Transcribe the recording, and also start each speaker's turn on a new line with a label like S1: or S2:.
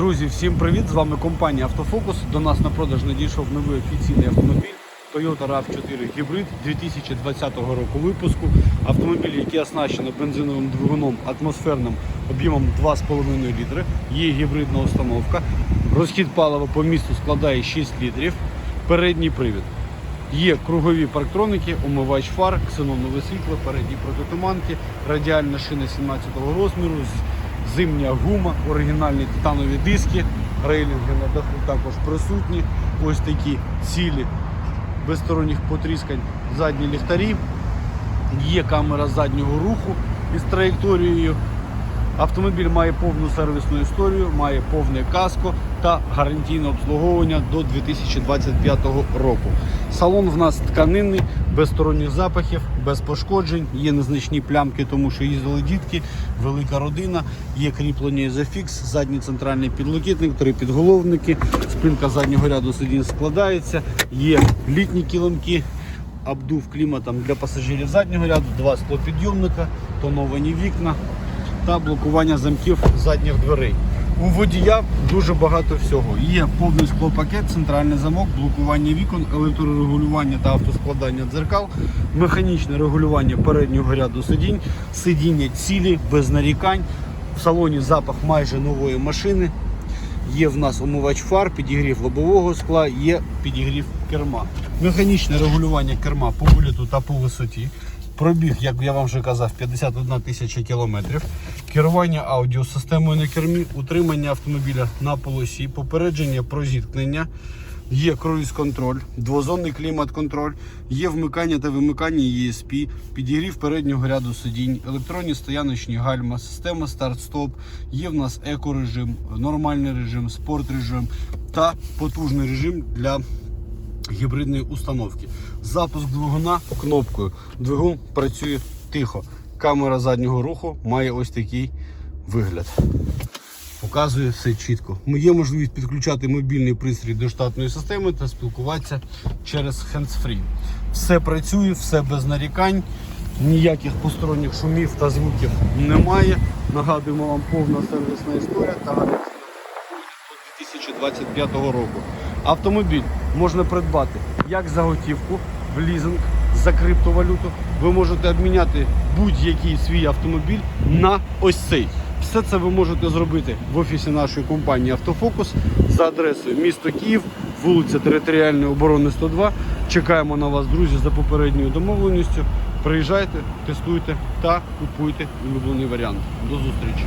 S1: Друзі, всім привіт! З вами компанія Автофокус. До нас на продаж надійшов новий офіційний автомобіль Toyota RAV4 Hybrid 2020 року випуску. Автомобіль, який оснащено бензиновим двигуном атмосферним об'ємом 2,5 літри. Є гібридна установка. Розхід палива по місту складає 6 літрів. Передній привід. Є кругові парктроники, умивач фар, ксенонове світло, передні протитуманки, радіальна шина 17-го розміру, зимня гума, оригінальні титанові диски, рейлінги на даху також присутні. Ось такі цілі без сторонніх потріскань, задні ліхтарі. Є камера заднього руху із траєкторією. Автомобіль має повну сервісну історію, має повне каско та гарантійне обслуговування до 2025 року. Салон в нас тканинний, без сторонніх запахів, без пошкоджень. Є незначні плямки, тому що їздили дітки, велика родина, є кріплення ізофікс, задній центральний підлокітник, три підголовники, спинка заднього ряду сидінь складається, є літні килимки, обдув кліматом для пасажирів заднього ряду, два склопідйомника, тоновані вікна та блокування замків задніх дверей. У водія дуже багато всього. Є повний склопакет, центральний замок, блокування вікон, електрорегулювання та автоскладання дзеркал, механічне регулювання переднього ряду сидінь, сидіння цілі, без нарікань. В салоні запах майже нової машини. Є в нас умивач фар, підігрів лобового скла, є підігрів керма. Механічне регулювання керма по виліту та по висоті. Пробіг, як я вам вже казав, 51 тисяча кілометрів. Керування аудіосистемою на кермі, утримання автомобіля на полосі, попередження про зіткнення. Є круїз-контроль, двозонний клімат-контроль, є вмикання та вимикання ESP, підігрів переднього ряду сидінь, електронні стояночні гальма, система старт-стоп, є в нас еко-режим, нормальний режим, спорт-режим та потужний режим для гібридної установки. Запуск двигуна кнопкою. Двигун працює тихо. Камера заднього руху має ось такий вигляд. Показує все чітко. Є можливість підключати мобільний пристрій до штатної системи та спілкуватися через hands-free. Все працює, все без нарікань, ніяких посторонніх шумів та звуків немає. Нагадуємо вам повна сервісна історія та 2025 року. Автомобіль можна придбати як за готівку, в лізинг, за криптовалюту. Ви можете обміняти будь-який свій автомобіль на ось цей. Все це ви можете зробити в офісі нашої компанії Автофокус за адресою місто Київ, вулиця Територіальної оборони 102. Чекаємо на вас, друзі, за попередньою домовленістю. Приїжджайте, тестуйте та купуйте улюблений варіант. До зустрічі!